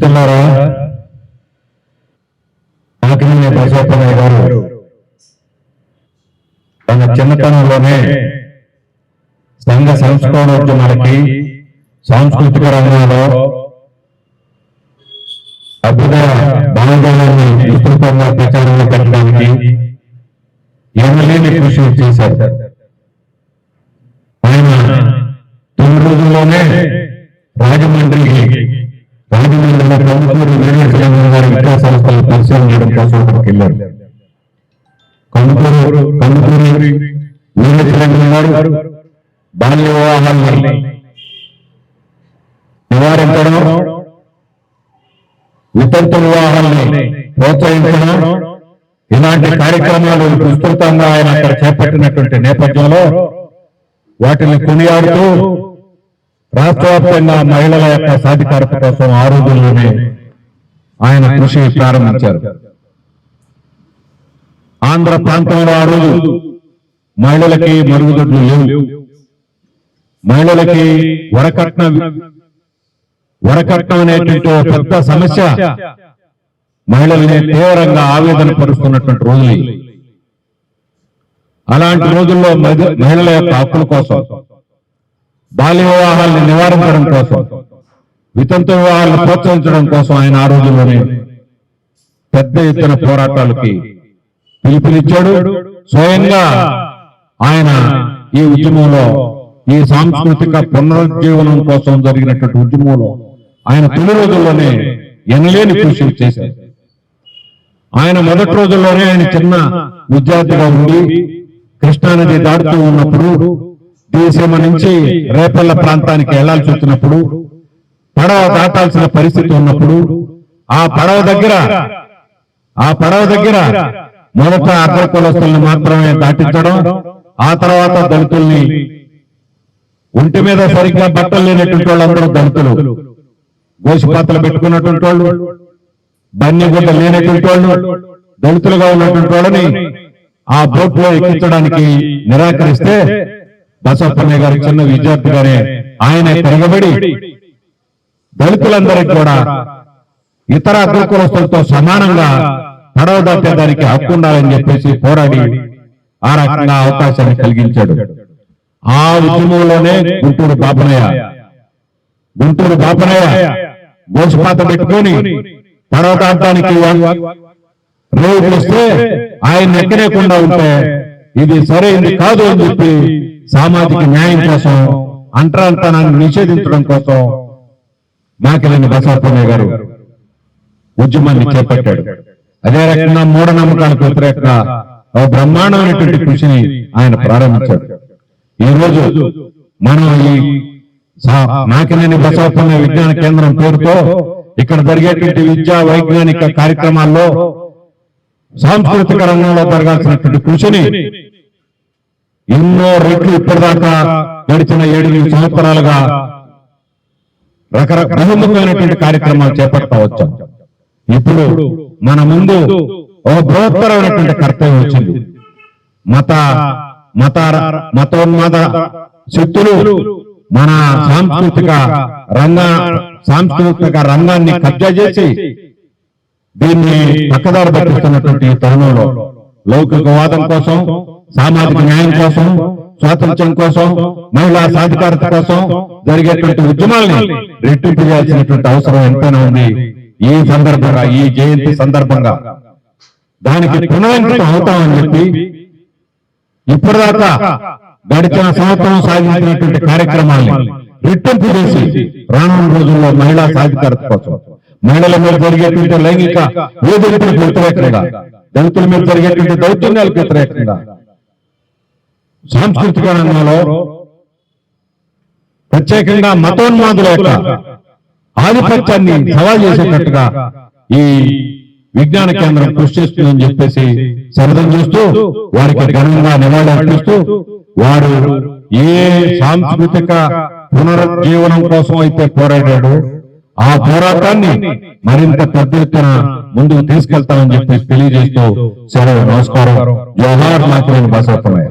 మిత్రులారా ఆకినేని బసవప్పయ్య గారు తన చిన్నతనంలోనే సంఘ సంస్కరణోద్యమాలకి సాంస్కృతిక రంగంలో అభ్యుదయ భావజాలాన్ని విస్తృతంగా ప్రచారంలో పెట్టడానికి ఎమ్మెల్యేని కృషి చేశారు. ఆయన తొమ్మిది రోజుల్లోనే రాజమండ్రికి రాజమండ్రిలో కందుకూరు వీరేశ్వర గారి విద్యా సంస్థలు పరిశీలన చేయడం కోసం అక్కడికి వెళ్ళారు కందుకూరు కందుకూరు బాల్య వివాహాన్ని నివారించడం వితంతు ప్రోత్సహించడం ఇలాంటి కార్యక్రమాలు విస్తృతంగా ఆయన అక్కడ చేపట్టినటువంటి నేపథ్యంలో వాటిని కొనియాడుతూ రాష్ట్ర వ్యాప్తంగా మహిళల యొక్క సాధికారత కోసం ఆ రోజుల్లోనే ఆయన కృషి ప్రారంభించారు. ఆంధ్ర ప్రాంతంలో ఆ రోజు మహిళలకి మరుగుదొడ్లు లేవు. మహిళలకి వరకట్న వరకట్నం అనేటువంటి పెద్ద సమస్య మహిళల్ని తీవ్రంగా ఆవేదన పరుస్తున్నటువంటి రోజులు అలాంటి రోజుల్లో మహిళ- మహిళల యొక్క హక్కుల కోసం బాల్య వివాహాలను నివారించడం కోసం వితంతు వివాహాలను ప్రోత్సహించడం కోసం ఆయన ఆ రోజుల్లోనే పెద్ద ఎత్తున పోరాటాలకి పిలుపునిచ్చాడు. స్వయంగా ఆయన ఈ ఉద్యమంలో ఈ సాంస్కృతిక పునరుజ్జీవనం కోసం జరిగినటువంటి ఉద్యమంలో ఆయన తొలి రోజుల్లోనే ఎనలేని కృషి చేశారు. ఆయన మొదటి రోజుల్లోనే ఆయన చిన్న విద్యార్థిగా ఉండి కృష్ణానది దాటుతూ ఉన్నప్పుడు డిసీమ నుంచి రేపల్ల ప్రాంతానికి వెళ్ళాల్సి వచ్చినప్పుడు పడవ దాటాల్సిన పరిస్థితి ఉన్నప్పుడు ఆ పడవ దగ్గర ఆ పడవ దగ్గర మొదట అగ్ర కులస్తుల్ని మాత్రమే దాటించడం ఆ తర్వాత దళితుల్ని ఒంటి మీద సరిగ్గా బట్టలు లేనటువంటి వాళ్ళందరూ దళితులు. గోసిపాతలు పెట్టుకున్నటువంటి వాళ్ళు బన్ని గుడ్డ లేనటువంటి వాళ్ళు దళితులుగా ఉన్నటువంటి వాళ్ళని ఆ బోట్లో ఎక్కించడానికి నిరాకరిస్తే బసప్పన్న గారు చిన్న విద్యార్థిగానే ఆయన తిరగబడి దళితులందరికీ కూడా ఇతర అగ్రకులస్తులతో సమానంగా పడవ దాటేదానికి హక్కు ఉండాలని చెప్పేసి పోరాడి ఆ రకంగా అవకాశాన్ని కలిగించాడు. ఆ ఉద్యమంలోనే గుంటూరు బాపనయ్య గుంటూరు బాపనయ్య గోసుపాత పెట్టుకొని పడవ దాటానికి రోడ్డు వస్తే ఆయన ఎక్కలేకుండా ఉంటే ఇది సరైనది కాదు అని చెప్పి సామాజిక న్యాయం కోసం అంటరాంతనాన్ని నిషేధించడం కోసం మాకిలని బసవప్పయ్య గారు ఉద్యమాన్ని చేపట్టాడు. అదే రకంగా మూఢనమ్మకాలకు వ్యతిరేకంగా ఒక బ్రహ్మాండమైనటువంటి కృషిని ఆయన ప్రారంభించాడు. ఈ రోజు మనం ఈ సా- మాకినేని విజ్ఞాన కేంద్రం పేరుతో ఇక్కడ జరిగేటువంటి విద్యా వైజ్ఞానిక కార్యక్రమాల్లో సాంస్కృతిక రంగంలో జరగాల్సినటువంటి కృషిని ఎన్నో రెట్లు ఇప్పటిదాకా గడిచిన ఏడు సంవత్సరాలుగా రకరకాల బహుముఖమైనటువంటి కార్యక్రమాలు చేపడతా వచ్చాం ఇప్పుడు మన ముందు ఒక బృహత్తరమైనటువంటి కర్తవ్యం వచ్చింది. మత మత మతోన్మాద శక్తులు మన సాంస్కృతిక రంగ సాంస్కృతిక రంగాన్ని కబ్జా చేసి దీన్ని పక్కదారి పట్టిస్తున్నటువంటి తరుణంలో లౌకికవాదం కోసం సామాజిక న్యాయం కోసం స్వాతంత్ర్యం కోసం మహిళా సాధికారత కోసం జరిగేటువంటి ఉద్యమాల్ని రెట్టింపు చేయాల్సినటువంటి అవసరం ఎంతైనా ఉంది. ఈ సందర్భంగా ఈ జయంతి సందర్భంగా దానికి పునరంకితం అవుతామని చెప్పి ఇప్పటిదాకా గడిచిన సంవత్సరం సాగించినటువంటి కార్యక్రమాల్ని రెట్టింపు చేసి రానున్న రోజుల్లో మహిళా సాధికారత కోసం. మహిళల మీద జరిగేటువంటి లైంగిక వేధింపులకు వ్యతిరేకంగా దళితుల మీద జరిగేటువంటి దౌర్జన్యాలకు వ్యతిరేకంగా సాంస్కృతిక రంగంలో ప్రత్యేకంగా మతోన్మాదుల యొక్క ఆధిపత్యాన్ని సవాల్ చేసేటట్టుగా ఈ విజ్ఞాన కేంద్రం కృషి చేస్తుందని చెప్పేసి శబ్దం చేస్తూ వారికి ఘనంగా నివాళులు అర్పిస్తూ వారు ఏ సాంస్కృతిక పునరుజ్జీవనం కోసం అయితే పోరాడాడు ఆ పోరాటాన్ని మరింత పెద్ద ఎత్తున ముందుకు తీసుకెళ్తామని చెప్పేసి తెలియజేస్తూ సెలవు నమస్కారం. జోహార్ మాత్రమే బసవత్తమయ్య